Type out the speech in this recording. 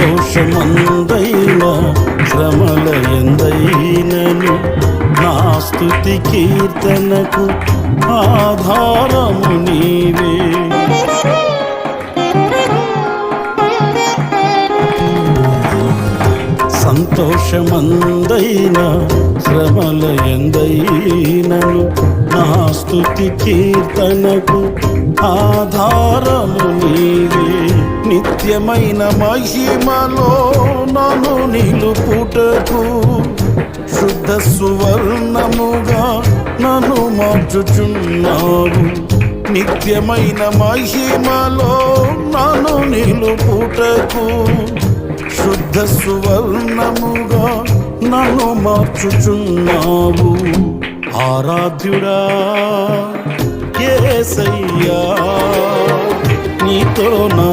సంతోషమందైనా శ్రమల ఎందైనను నా స్థుతి కీర్తనకు ఆధారము నీవే. సంతోషమందైనా శ్రమల ఎందైనను నా స్థుతి కీర్తనకు నిత్యమైన మహిమలో నన్ను నిలుపుటకు శుద్ధ సువర్ణముగా నన్ను మార్చుచున్నావు. నిత్యమైన మహిమలో నన్ను నిలుపుటకు శుద్ధ సువర్ణముగా నన్ను మార్చుచున్నావు. ఆరాధ్యుడా ఏసయ్యా నీతో నా